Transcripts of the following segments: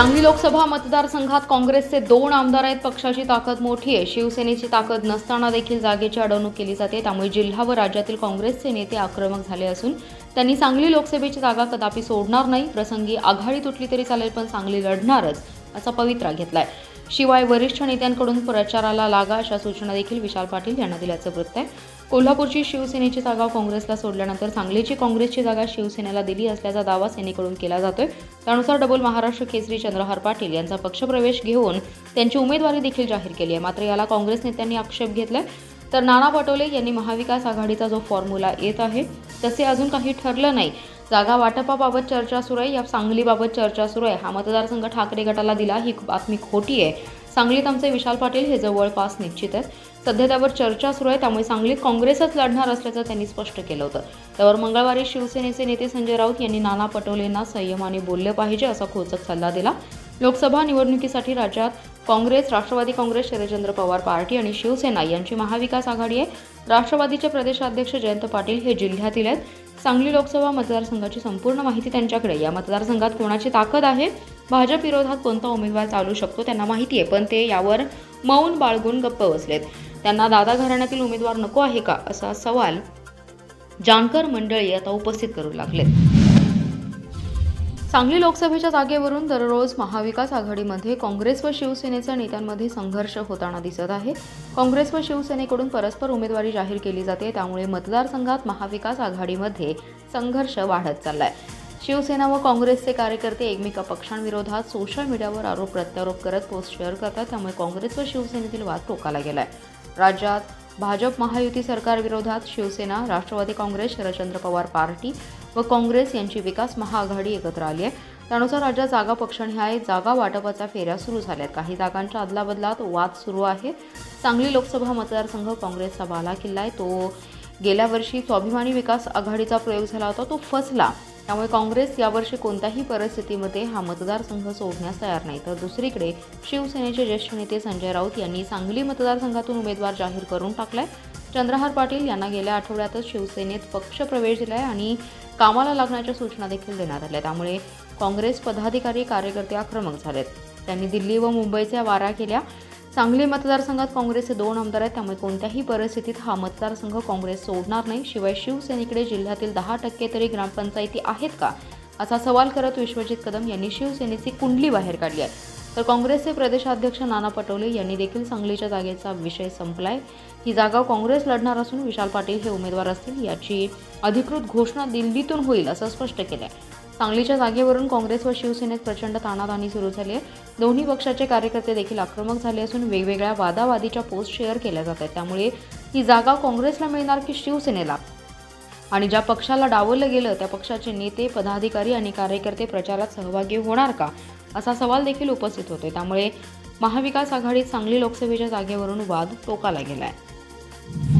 सांगली लोकसभा मतदारसंघात काँग्रेसचे दोन आमदार आहेत. पक्षाची ताकद मोठी आहे. शिवसेनेची ताकद नसताना देखील जागेची अडवणूक केली जाते. त्यामुळे जिल्हा व राज्यातील काँग्रेसचे नेते आक्रमक झाले असून त्यांनी सांगली लोकसभेची जागा कदापि सोडणार नाही. प्रसंगी आघाडी तुटली तरी चालेल पण सांगली लढणारच असा पवित्रा घेतलाय. शिवाय वरिष्ठ नेत्यांकडून प्रचाराला लागा अशा सूचना देखील विशाल पाटील यांना दिल्याचं वृत्त आहे. कोल्हापूरची शिवसेनेची जागा काँग्रेसला सोडल्यानंतर सांगलीची काँग्रेसची जागा शिवसेनेला दिली असल्याचा दावा सेनेकडून केला जातोय. त्यानुसार डबल महाराष्ट्र केसरी चंद्रहार पाटील यांचा पक्षप्रवेश घेऊन त्यांची उमेदवारी देखील जाहीर केली आहे. मात्र याला काँग्रेस नेत्यांनी आक्षेप घेतलाय. तर नाना पटोले यांनी महाविकास आघाडीचा जो फॉर्म्युला येत आहे तसे अजून काही ठरलं नाही. जागा वाटपाबाबत चर्चा सुरू आहे. या सांगलीबाबत चर्चा सुरू आहे. हा मतदारसंघ ठाकरे गटाला दिला ही बातमी खोटी आहे. सांगलीत आमचे विशाल पाटील हे जवळपास निश्चित आहेत. सध्या त्यावर चर्चा सुरू आहे त्यामुळे सांगलीत काँग्रेसच लढणार असल्याचं त्यांनी स्पष्ट केलं होतं. त्यावर मंगळवारी शिवसेनेचे नेते संजय राऊत यांनी नाना पटोलेंना संयमाने बोललं पाहिजे असा खोचक सल्ला दिला. लोकसभा निवडणुकीसाठी राज्यात काँग्रेस राष्ट्रवादी काँग्रेस शरदचंद्र पवार पार्टी आणि शिवसेना यांची महाविकास आघाडी आहे. राष्ट्रवादीचे प्रदेशाध्यक्ष जयंत पाटील हे जिल्ह्यातील आहेत. सांगली लोकसभा मतदारसंघाची संपूर्ण माहिती त्यांच्याकडे या मतदारसंघात कोणाची ताकद आहे? भाजप विरोधात कोणता उमेदवार चालू शकतो? त्यांना माहिती आहे पण ते यावर मौन बाळगून गप्प बसलेत. त्यांना दादा घराण्यातील उमेदवार नको आहे का असा सवाल जानकर मंडळी आता उपस्थित करू लागलेत. सांगली लोकसभेच्या जागेवरून दररोज महाविकास आघाडीमध्ये काँग्रेस व शिवसेनेच्या नेत्यांमध्ये संघर्ष होताना दिसत आहे. काँग्रेस व शिवसेनेकडून परस्पर उमेदवारी जाहीर केली जाते त्यामुळे मतदारसंघात महाविकास आघाडीमध्ये संघर्ष वाढत चाललाय. शिवसेना व काँग्रेसचे कार्यकर्ते एकमेका पक्षांविरोधात सोशल मीडियावर आरोप प्रत्यारोप करत पोस्ट शेअर करतात त्यामुळे काँग्रेस व शिवसेनेतील वाद टोकाला गेलाय. राज्यात भाजप महायुती सरकारविरोधात शिवसेना राष्ट्रवादी काँग्रेस शरदचंद्र पवार पार्टी व काँग्रेस यांची विकास महाआघाडी एकत्र आली आहे. त्यानुसार राज्यात जागा पक्षनिहाय जागा वाटपाच्या फेऱ्या सुरू झाल्या आहेत काही जागांच्या अदलाबदलात वाद सुरू आहे. सांगली लोकसभा मतदारसंघ काँग्रेसचा बाला किल्ला आहे तो गेल्या वर्षी स्वाभिमानी विकास आघाडीचा प्रयोग झाला होता. तो फसला. त्यामुळे काँग्रेस यावर्षी कोणत्याही परिस्थितीमध्ये हा मतदारसंघ सोडण्यास तयार नाही. तर दुसरीकडे शिवसेनेचे ज्येष्ठ नेते संजय राऊत यांनी सांगली मतदारसंघातून उमेदवार जाहीर करून टाकलाय. चंद्रहार पाटील यांना गेल्या आठवड्यातच शिवसेनेत पक्ष प्रवेश दिलाय आणि कामाला लागण्याच्या सूचना देखील देण्यात आल्या. त्यामुळे काँग्रेस पदाधिकारी कार्यकर्ते आक्रमक झालेत. त्यांनी दिल्ली व मुंबईच्या वारा केल्या. सांगली मतदारसंघात काँग्रेसचे दोन आमदार आहेत. त्यामुळे कोणत्याही परिस्थितीत हा मतदारसंघ काँग्रेस सोडणार नाही. शिवाय शिवसेनेकडे जिल्ह्यातील दहा टक्के तरी ग्रामपंचायती आहेत का? असा सवाल करत विश्वजित कदम यांनी शिवसेनेची कुंडली बाहेर काढली आहे. तर काँग्रेसचे प्रदेशाध्यक्ष नाना पटोले यांनी देखील सांगलीच्या जागेचा विषय संपलाय. ही जागा काँग्रेस लढणार असून विशाल पाटील हे उमेदवार असतील याची अधिकृत घोषणा दिल्लीतून होईल असं स्पष्ट केलं आहे सांगलीच्या जागेवरून काँग्रेस व शिवसेनेत प्रचंड ताणाताणी सुरू झाली आहे. दोन्ही पक्षाचे कार्यकर्ते देखील आक्रमक झाले असून वेगवेगळ्या वादावादीच्या पोस्ट शेअर केल्या जात आहेत. त्यामुळे ही जागा काँग्रेसला मिळणार की शिवसेनेला? आणि ज्या पक्षाला डावललं गेलं त्या पक्षाचे नेते पदाधिकारी आणि कार्यकर्ते प्रचारात सहभागी होणार का? असा सवाल देखील उपस्थित होतोय. त्यामुळे महाविकास आघाडीत सांगली लोकसभेच्या जागेवरून वाद टोकाला गेला आहे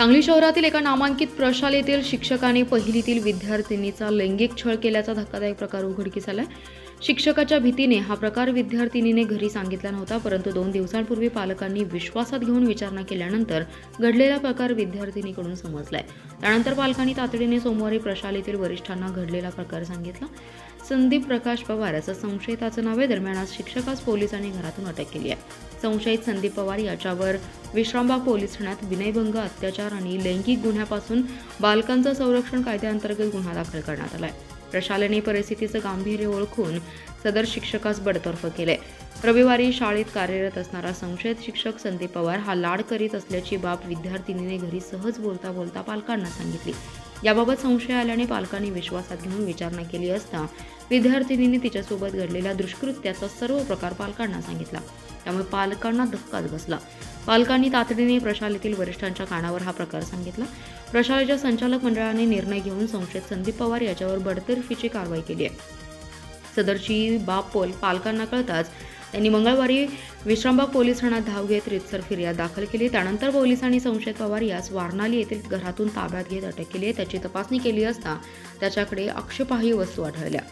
सांगली शहरातील एका नामांकित प्रशालेतील शिक्षकाने पहिलीतील विद्यार्थिनीचा लैंगिक छळ केल्याचा धक्कादायक प्रकार उघडकीस आलाय. शिक्षकाच्या भीतीने हा प्रकार विद्यार्थिनीने घरी सांगितला नव्हता परंतु दोन दिवसांपूर्वी पालकांनी विश्वासात घेऊन विचारणा केल्यानंतर घडलेला प्रकार विद्यार्थिनीकडून समजलाय. त्यानंतर पालकांनी तातडीने सोमवारी प्रशालेतील वरिष्ठांना घडलेला प्रकार सांगितला. संदीप प्रकाश पवार याचं संशयिताचं नावे दरम्यान आज शिक्षकास पोलिसांनी घरातून अटक केली आहे. संशयित संदीप पवार याच्यावर. विश्रामबाग पोलीस ठाण्यात विनयभंग अत्याचार आणि लैंगिक गुन्ह्यापासून बालकांचं संरक्षण कायद्याअंतर्गत गुन्हा दाखल करण्यात आलाय. प्रशालेने परिस्थितीचं गांभीर्य ओळखून सदर शिक्षकास बडतर्फ केले रविवारी शाळेत कार्यरत असणारा संशयित शिक्षक संदीप पवार हा लाड करीत असल्याची बाब विद्यार्थिनीने घरी सहज बोलता बोलता पालकांना सांगितली. याबाबत संशय आल्याने पालकांनी विश्वासात घेऊन विचारणा केली असता विद्यार्थिनीने तिच्यासोबत घडलेल्या दुष्कृत्याचा सर्व प्रकार पालकांना सांगितला. त्यामुळे पालकांना धक्काच बसला. पालकांनी तातडीने प्रशालेतील वरिष्ठांच्या कानावर हा प्रकार सांगितला. प्रशालेच्या संचालक मंडळाने निर्णय घेऊन संशयित संदीप पवार याच्यावर बडतर्फीची कारवाई केली आहे. सदरची बाब पोल पालकांना कळताच त्यांनी मंगळवारी विश्रामबाग पोलीस ठाण्यात धाव घेत रितसर फिर्याद दाखल केली. त्यानंतर पोलिसांनी संशयित पवार यास वारणाली येथील घरातून ताब्यात घेत अटक केली. त्याची तपासणी केली असता त्याच्याकडे आक्षेपाही वस्तू आढळल्या.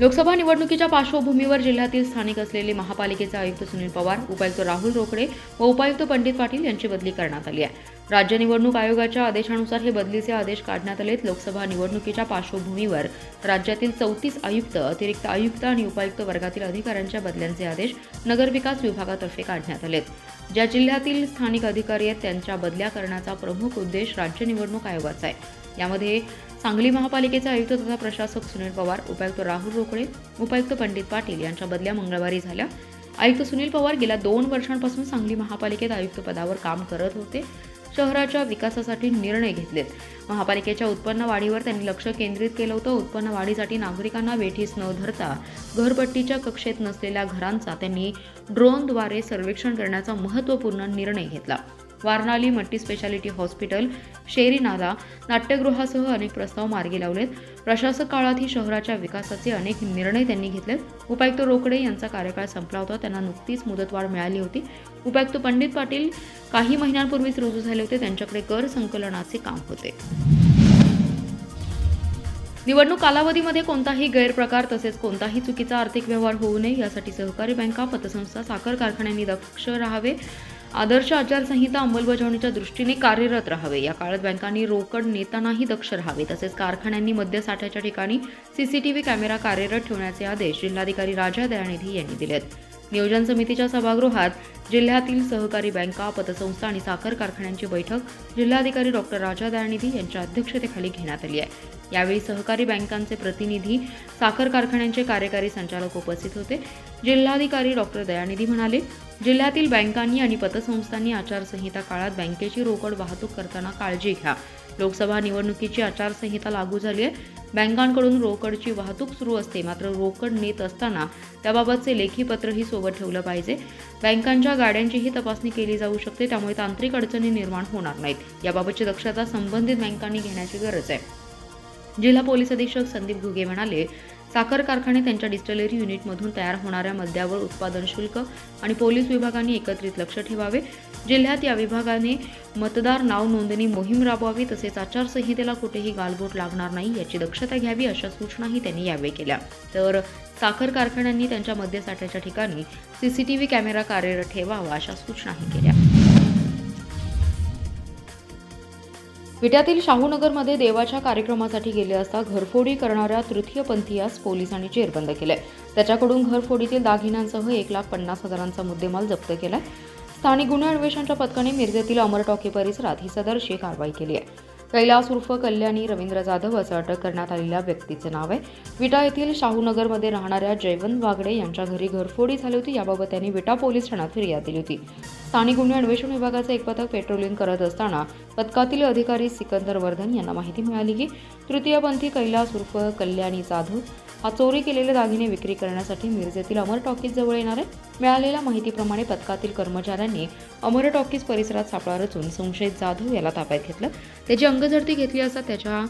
लोकसभा निवडणुकीच्या पार्श्वभूमीवर जिल्ह्यातील स्थानिक असलेले महापालिकेचे आयुक्त सुनील पवार उपायुक्त राहुल रोकडे व उपायुक्त पंडित पाटील यांची बदली करण्यात आली आहे. राज्य निवडणूक आयोगाच्या आदेशानुसार हे बदलीचे आदेश काढण्यात आलेत. लोकसभा निवडणुकीच्या पार्श्वभूमीवर राज्यातील चौतीस आयुक्त अतिरिक्त आयुक्त आणि उपायुक्त वर्गातील अधिकाऱ्यांच्या बदल्यांचे आदेश नगरविकास विभागातर्फे काढण्यात आलेत. ज्या जिल्ह्यातील स्थानिक अधिकारी आहेत त्यांच्या बदल्या करण्याचा प्रमुख उद्देश राज्य निवडणूक आयोगाचा आहे. यामध्ये सांगली महापालिकेचे आयुक्त तथा प्रशासक सुनील पवार उपायुक्त राहुल रोकडे उपायुक्त पंडित पाटील यांच्या बदल्या मंगळवारी झाल्या. आयुक्त सुनील पवार गेल्या दोन वर्षांपासून सांगली महापालिकेत आयुक्त पदावर काम करत होते. शहराच्या विकासासाठी निर्णय घेतलेत. महापालिकेच्या उत्पन्न वाढीवर त्यांनी लक्ष केंद्रित केलं होतं. उत्पन्न वाढीसाठी नागरिकांना वेठीस न धरता घरपट्टीच्या कक्षेत नसलेल्या घरांचा त्यांनी ड्रोनद्वारे सर्वेक्षण करण्याचा महत्त्वपूर्ण निर्णय घेतला. Waranali multi speciality hospital Sheri Nala नाट्यगृहासह अनेक प्रस्ताव मार्गी लावलेत. प्रशासक काळातही शहराच्या विकासाचे अनेक निर्णय त्यांनी घेतलेत. उपायुक्त रोकडे यांचा कार्यकाळ संपला होता त्यांना नुकतीच मुदतवाढ मिळाली होती. उपायुक्त पंडित पाटील काही महिन्यांपूर्वीच रुजू झाले होते त्यांच्याकडे कर संकलनाचे काम होते. निवडणूक कालावधीमध्ये कोणताही गैरप्रकार तसेच कोणताही चुकीचा आर्थिक व्यवहार होऊ नये यासाठी सहकारी बँका पतसंस्था साखर कारखान्यांनी दक्ष राहावे. आदर्श आचारसंहिता अंमलबजावणीच्या दृष्टीने कार्यरत राहावे. या काळात बँकांनी रोकड नेतानाही दक्ष राहावे. तसेच कारखान्यांनी मद्यसाठ्याच्या ठिकाणी सीसीटीव्ही कॅमेरा कार्यरत ठेवण्याचे आदेश जिल्हाधिकारी राजा दयानिधी यांनी दिलेत. नियोजन समितीच्या सभागृहात जिल्ह्यातील सहकारी बँका पतसंस्था आणि साखर कारखान्यांची बैठक जिल्हाधिकारी डॉक्टर राजा दयानिधी यांच्या अध्यक्षतेखाली घेण्यात आली आहे. यावेळी सहकारी बँकांचे प्रतिनिधी साखर कारखान्यांचे कार्यकारी संचालक उपस्थित होते. जिल्हाधिकारी डॉक्टर दयानिधी म्हणाले जिल्ह्यातील बँकांनी आणि पतसंस्थांनी आचारसंहिता काळात बँकेची रोकड वाहतूक करताना काळजी घ्या. लोकसभा निवडणुकीची आचारसंहिता लागू झाली आहे. बँकांकडून रोकडची वाहतूक सुरू असते. मात्र रोकड नेत असताना त्याबाबतचे लेखीपत्रही सोबत ठेवलं पाहिजे. बँकांच्या गाड्यांचीही तपासणी केली जाऊ शकते. त्यामुळे तांत्रिक अडचणी निर्माण होणार नाहीत. याबाबतची दक्षता संबंधित बँकांनी घेण्याची गरज आहे. जिल्हा पोलीस अधीक्षक संदीप घुगे म्हणाले साखर कारखाने त्यांच्या डिस्टलरी युनिटमधून तयार होणाऱ्या मद्यावर उत्पादन शुल्क आणि पोलीस विभागांनी एकत्रित लक्ष ठेवावे. जिल्ह्यात या विभागाने मतदार नाव नोंदणी मोहीम राबवावी तसेच आचारसंहितेला कुठेही गालबोट लागणार नाही याची दक्षता घ्यावी अशा सूचनाही त्यांनी यावेळी केल्या. तर साखर कारखान्यांनी त्यांच्या मद्यसाठ्याच्या ठिकाणी सीसीटीव्ही कॅमेरा कार्यरत ठेवावा अशा सूचनाही केल्या. विट्यातील शाहूनगरमध्ये देवाच्या कार्यक्रमासाठी गेले असता घरफोडी करणाऱ्या तृतीयपंथीयास पोलिसांनी जेरबंद केले. त्याच्याकडून घरफोडीतील दागिन्यांसह एक लाख पन्नास हजारांचा मुद्देमाल जप्त केलाय स्थानिक गुन्हे अन्वेषणच्या पथकाने मिरजेतील अमर टॉकी परिसरात ही सदरशी कारवाई केली आहे. कैलास उर्फ कल्याणी रवींद्र जाधव असं अटक करण्यात आलेल्या व्यक्तीचं नाव आहे. विटा येथील शाहूनगरमध्ये राहणाऱ्या जयवंत वागडे यांच्या घरी घरफोडी झाली होती. याबाबत त्यांनी विटा पोलीस ठाण्यात फिर्याद दिली होती. स्थानिक गुन्हे अन्वेषण विभागाचे एक पथक पेट्रोलिंग करत असताना पथकातील अधिकारी सिकंदर वर्धन यांना माहिती मिळाली की तृतीयपंथी कैलास उर्फ कल्याणी जाधव हा चोरी केलेले दागिने विक्री करण्यासाठी मिरजेतील अमर टॉकीज जवळ येणार. आहे मिळालेल्या माहितीप्रमाणे पथकातील कर्मचाऱ्यांनी अमर टॉकीज परिसरात सापळा रचून संशयित जाधव याला ताब्यात घेतलं. त्याची अंगझडती घेतली असता त्याच्या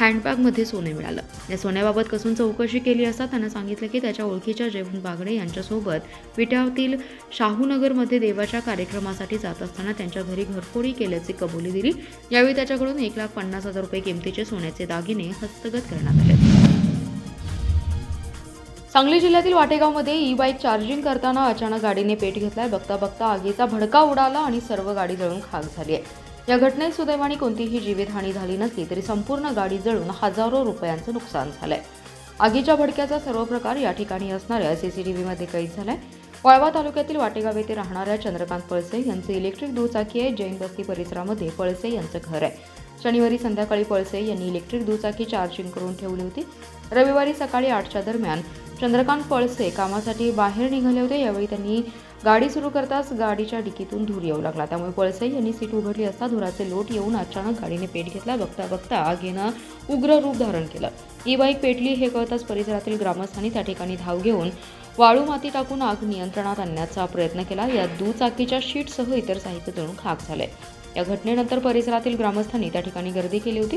हँडबॅगमध्ये सोने मिळालं. या सोन्याबाबत कसून चौकशी केली असता त्यानं सांगितलं की त्याच्या ओळखीच्या जयवंत बागडे यांच्यासोबत विट्यातील शाहूनगरमध्ये देवाच्या कार्यक्रमासाठी जात असताना त्यांच्या घरी घरफोडी केल्याची कबुली दिली. यावेळी त्याच्याकडून एक लाख पन्नास हजार रुपये किमतीचे सोन्याचे दागिने हस्तगत करण्यात आले. सांगली जिल्ह्यातील वाटेगावमध्ये ई बाईक चार्जिंग करताना अचानक गाडीने पेट घेतलाय. बघता बघता आगीचा भडका उडाला आणि सर्व गाडी जळून खाक झाली आहे. या घटनेत सुदैवाने कोणतीही जीवितहानी झाली नसली तरी संपूर्ण गाडी जळून हजारो रुपयांचं नुकसान झालंय. आगीच्या भडक्याचा सर्व प्रकार या ठिकाणी असणाऱ्या सीसीटीव्हीमध्ये कैद झालाय. वाळवा तालुक्यातील वाटेगाव येथे राहणाऱ्या चंद्रकांत पळसे यांचे इलेक्ट्रिक दुचाकी आहे. जैन बस्ती परिसरामध्ये पळसे यांचं घर आहे. शनिवारी संध्याकाळी पळसे यांनी इलेक्ट्रिक दुचाकी चार्जिंग करून ठेवली होती. रविवारी सकाळी आठच्या दरम्यान चंद्रकांत पळसे कामासाठी बाहेर निघाले होते. यावेळी त्यांनी गाडी सुरू करताच गाडीच्या डिकीतून धूर येऊ लागला. त्यामुळे पळसे यांनी सीट उघडली असता धुराचे लोट येऊन अचानक गाडीने पेट घेतला. बघता बघता आगीनं उग्र रूप धारण केलं. ई बाईक पेटली हे कळताच परिसरातील ग्रामस्थांनी त्या ठिकाणी धाव घेऊन वाळू माती टाकून आग नियंत्रणात आणण्याचा प्रयत्न केला. या दुचाकीच्या शीटसह इतर साहित्य जळून खाक झाले. या घटनेनंतर परिसरातील ग्रामस्थांनी त्या ठिकाणी गर्दी केली होती.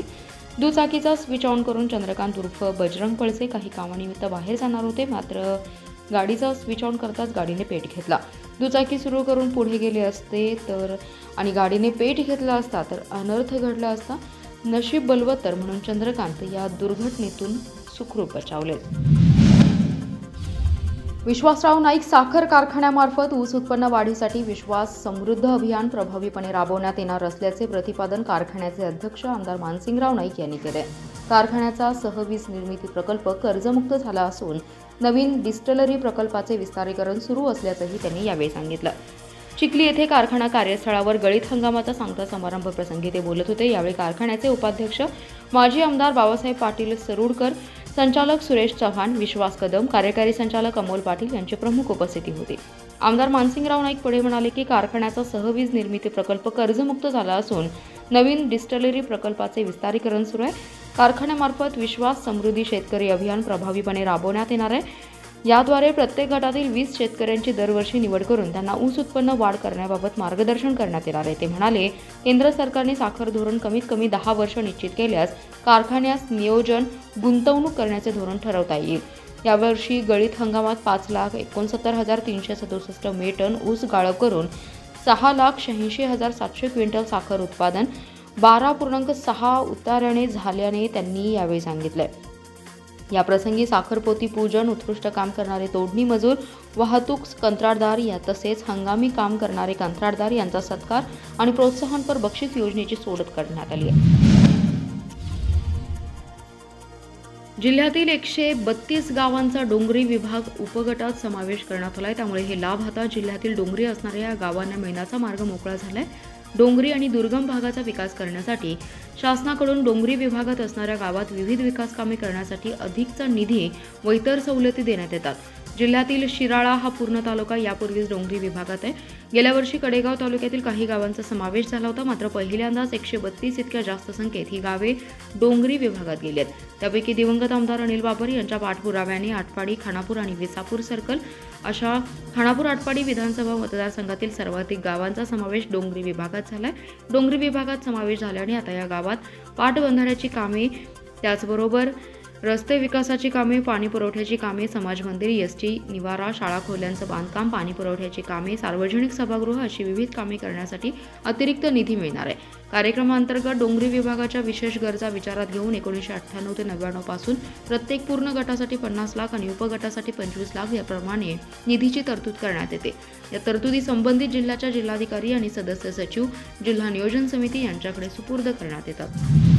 दुचाकीचा स्विच ऑन करून चंद्रकांत उर्फ बजरंग पळसे काही कामानिमित्त बाहेर जाणार होते. मात्र गाडीचा स्विच ऑन करताच गाडीने पेट घेतला. दुचाकी सुरू करून पुढे गेले असते तर आणि गाडीने पेट घेतला असता तर अनर्थ घडला असता नशीब बलवत्तर म्हणून चंद्रकांत या दुर्घटनेतून सुखरूप बचावले. विश्वासराव नाईक साखर कारखान्यामार्फत ऊस उत्पन्न वाढीसाठी विश्वास समृद्ध अभियान प्रभावीपणे राबवण्यात येणार असल्याचे प्रतिपादन कारखान्याचे अध्यक्ष आमदार मानसिंगराव नाईक यांनी केले. कारखान्याचा सहवीज निर्मिती प्रकल्प कर्जमुक्त झाला असून नवीन डिस्टलरी प्रकल्पाचे विस्तारीकरण सुरू असल्याचंही त्यांनी यावेळी सांगितलं. चिखली येथे कारखाना कार्यस्थळावर गळीत हंगामाचा सांगता समारंभ प्रसंगी ते बोलत होते. यावेळी कारखान्याचे उपाध्यक्ष माजी आमदार बाबासाहेब पाटील सरुडकर संचालक सुरेश चव्हाण विश्वास कदम कार्यकारी संचालक अमोल पाटील यांची प्रमुख उपस्थिती होती. आमदार मानसिंगराव नाईक पुढे म्हणाले की कारखान्याचा सहवीज निर्मिती प्रकल्प कर्जमुक्त झाला असून नवीन डिस्टलरी प्रकल्पाचे विस्तारीकरण सुरू आहे. कारखान्यामार्फत विश्वास समृद्धी शेतकरी अभियान प्रभावीपणे राबवण्यात येणार आहे. याद्वारे प्रत्येक गटातील वीस शेतकऱ्यांची दरवर्षी निवड करून त्यांना ऊस उत्पन्न वाढ करण्याबाबत मार्गदर्शन करण्यात येणार आहे. ते म्हणाले केंद्र सरकारने साखर धोरण कमीत कमी दहा वर्ष निश्चित केल्यास कारखान्यास नियोजन गुंतवणूक करण्याचे धोरण ठरवता येईल. यावर्षी गळीत हंगामात पाच लाख एकोणसत्तर हजार तीनशे सदुसष्ट मेटन ऊस गाळप करून सहा लाख शहाऐंशी हजार सातशे क्विंटल साखर उत्पादन बारा पूर्णांक सहा उतार्याने झाल्याने त्यांनी यावेळी सांगितलंय याप्रसंगी साखरपोती पूजन उत्कृष्ट काम करणारे तोडणी मजूर वाहतूक कंत्राटदार या तसेच हंगामी काम करणारे कंत्राटदार यांचा सत्कार आणि प्रोत्साहनपर बक्षीस योजनेची सोडत करण्यात आली आहे. जिल्ह्यातील एकशे बत्तीस गावांचा डोंगरी विभाग उपगटात समावेश करण्यात आलाय. त्यामुळे हे लाभ आता जिल्ह्यातील डोंगरी असणाऱ्या या गावांना मिळण्याचा मार्ग मोकळा झालाय. डोंगरी आणि दुर्गम भागाचा विकास करण्यासाठी शासनाकडून डोंगरी विभागात असणाऱ्या गावात विविध विकास कामे करण्यासाठी अधिकचा निधी व इतर सवलती देण्यात येतात. जिल्ह्यातील शिराळा हा पूर्ण तालुका यापूर्वीच डोंगरी विभागात आहे. गेल्या वर्षी कडेगाव तालुक्यातील काही गावांचा समावेश झाला होता. मात्र पहिल्यांदाच एकशे बत्तीस इतक्या जास्त संख्येत ही गावे डोंगरी विभागात गेली आहेत. त्यापैकी दिवंगत आमदार अनिल बाबर यांच्या पाठपुराव्याने आटपाडी खानापूर आणि विसापूर सर्कल अशा खानापूर आटपाडी विधानसभा मतदारसंघातील सर्वाधिक गावांचा समावेश डोंगरी विभागात झाला आहे डोंगरी विभागात समावेश झाल्याने आता या गावात पाटबंधाऱ्याची कामे त्याचबरोबर रस्ते विकासाची कामे पाणी पुरवठ्याची कामे समाज मंदिर एस टी निवारा शाळा खोल्यांचं बांधकाम पाणी पुरवठ्याची कामे सार्वजनिक सभागृह अशी विविध कामे करण्यासाठी अतिरिक्त निधी मिळणार आहे. कार्यक्रमांतर्गत डोंगरी विभागाच्या विशेष गरजा विचारात घेऊन एकोणीसशे अठ्ठ्याण्णव ते नव्याण्णवपासून प्रत्येक पूर्ण गटासाठी पन्नास लाख आणि उपगटासाठी पंचवीस लाख याप्रमाणे निधीची तरतूद करण्यात येते. या तरतुदी संबंधित जिल्ह्याच्या जिल्हाधिकारी आणि सदस्य सचिव जिल्हा नियोजन समिती यांच्याकडे सुपूर्द करण्यात येतात.